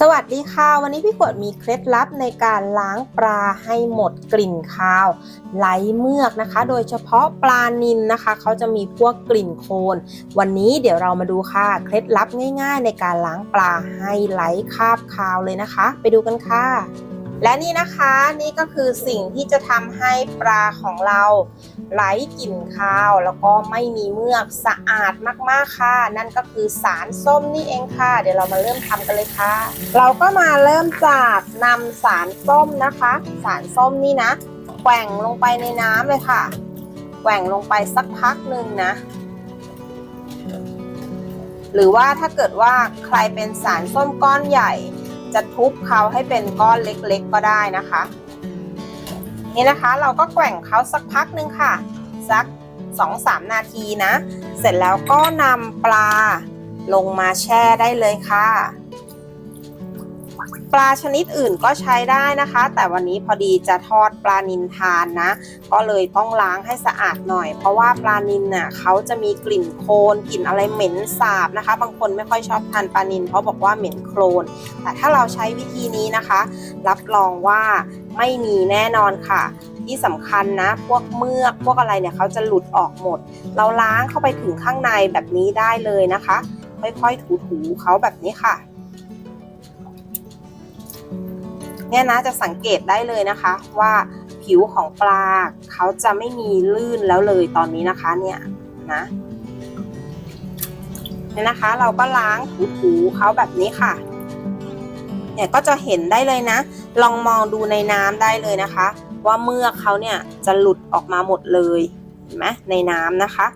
สวัสดีค่ะ วันนี้พี่ขวดมีเคล็ดลับในการล้างปลาให้หมดกลิ่นคาวไหลเมือกนะคะ โดยเฉพาะปลานิลนะคะ เขาจะมีพวกกลิ่นโคลนวันนี้เดี๋ยวเรามาดูค่ะ เคล็ดลับง่าย ๆ ในการล้างปลาให้ไหลคาบคาวเลยนะคะ ไปดูกันค่ะ และนี่นะคะนี่ก็คือสิ่งที่จะทำให้ปลาของเราไร้กลิ่นคาว แล้วก็ไม่มีเมือกสะอาดมากๆค่ะ นั่นก็คือสารส้มนี่เองค่ะ เดี๋ยวเรามาเริ่มทำกันเลยค่ะ เราก็มาเริ่มจากนำสารส้มนะคะ สารส้มนี่นะแกว่งลงไปในน้ำเลยค่ะแกว่งลงไปสักพักหนึ่งนะ หรือว่าถ้าเกิดว่าใครเป็นสารส้มก้อนใหญ่ จะทุบเขาให้เป็นก้อนเล็กๆก็ได้นะคะ นี่นะคะเราก็แกว่งเขาสักพักหนึ่งค่ะ สัก 2-3 นาทีนะ เสร็จแล้วก็นำปลาลงมาแช่ได้เลยค่ะ ปลาชนิดอื่นก็ใช้ได้นะคะ แต่วันนี้พอดีจะทอดปลานิลทานนะ ก็เลยต้องล้างให้สะอาดหน่อย เพราะว่าปลานิลน่ะเขาจะมีกลิ่นโคลนกลิ่นอะไรเหม็นสาบนะคะ บางคนไม่ค่อยชอบทานปลานิลเพราะบอกว่าเหม็นโคลน แต่ถ้าเราใช้วิธีนี้นะคะ รับรองว่าไม่มีแน่นอนค่ะที่สำคัญนะ พวกเมือกพวกอะไรเนี่ยเขาจะหลุดออกหมด เราล้างเข้าไปถึงข้างในแบบนี้ได้เลยนะคะ ค่อยๆถูๆเขาแบบนี้ค่ะ เนี่ยนะจะสังเกตได้เลยนะคะว่าผิวของปลาเขาจะไม่มีลื่นแล้วเลยตอนนี้นะคะเนี่ยนะเนี่ยนะคะ เราก็ล้างถูๆเขาแบบนี้ค่ะ เนี่ยก็จะเห็นได้เลยนะ ลองมองดูในน้ำได้เลยนะคะ ว่าเมือกเขาเนี่ยจะหลุดออกมาหมดเลยเห็นไหมในน้ำนะคะ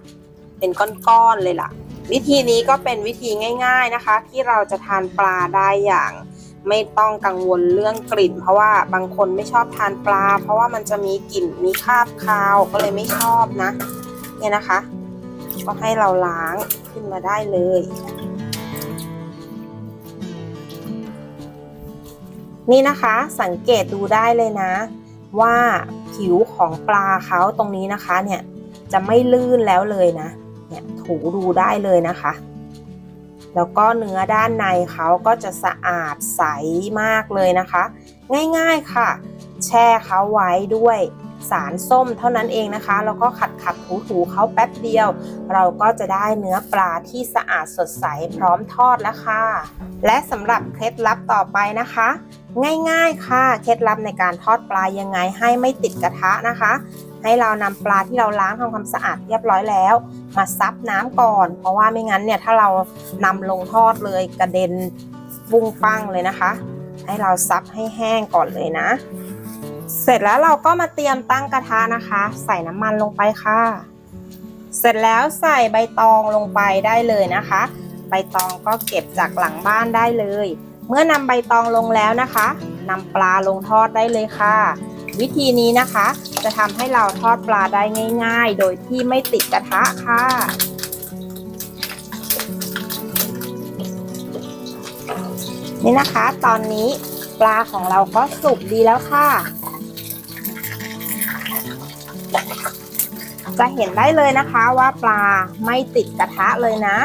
เป็นก้อนๆเลยล่ะ วิธีนี้ก็เป็นวิธีง่าย ๆนะคะ ที่เราจะทานปลาได้อย่าง ไม่ต้องกังวลเรื่องกลิ่น เพราะว่าบางคนไม่ชอบทานปลา เพราะว่ามันจะมีกลิ่นมีคราบคาวก็เลยไม่ชอบนะ เนี่ยนะคะ ก็ให้เราล้างขึ้นมาได้เลยนี่นะคะสังเกตดูได้เลยนะ ว่าผิวของปลาเขาตรงนี้นะคะเนี่ยจะไม่ลื่นแล้วเลยนะเนี่ยถูดูได้เลยนะคะ แล้วก็เนื้อด้านในเขาก็จะสะอาดใสมากเลยนะคะ ง่ายๆค่ะ แช่เขาไว้ด้วยสารส้มเท่านั้นเองนะคะ แล้วก็ขัดขัดถูถูๆเขาแป๊บเดียว เราก็จะได้เนื้อปลาที่สะอาดสดใสพร้อมทอดแล้วค่ะและสำหรับเคล็ดลับต่อไปนะคะ ง่ายๆค่ะ เคล็ดลับในการทอดปลายังไงให้ไม่ติดกระทะนะคะ ให้เรานำปลาที่เราล้างทำความสะอาดเรียบร้อยแล้ว มาซับน้ำก่อน เพราะว่าไม่งั้นเนี่ยถ้าเรานำลงทอดเลยกระเด็นปุ้งปังเลยนะคะ ให้เราซับให้แห้งก่อนเลยนะ เสร็จแล้วเราก็มาเตรียมตั้งกระทะนะคะ ใส่น้ำมันลงไปค่ะ เสร็จแล้วใส่ใบตองลงไปได้เลยนะคะ ใบตองก็เก็บจากหลังบ้านได้เลย เมื่อนำใบตองลงแล้วนะคะนำปลาลงทอดได้เลยค่ะ วิธีนี้นะคะ จะทำให้เราทอดปลาได้ง่าย ๆ โดยที่ไม่ติดกระทะค่ะนี่นะคะ ตอนนี้ปลาของเราก็สุกดีแล้วค่ะ จะเห็นได้เลยนะคะว่าปลาไม่ติดกระทะเลยนะ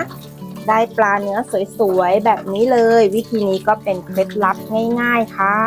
ได้ปลาเนื้อสวยๆ แบบนี้เลย วิธีนี้ก็เป็นเคล็ดลับง่ายๆค่ะ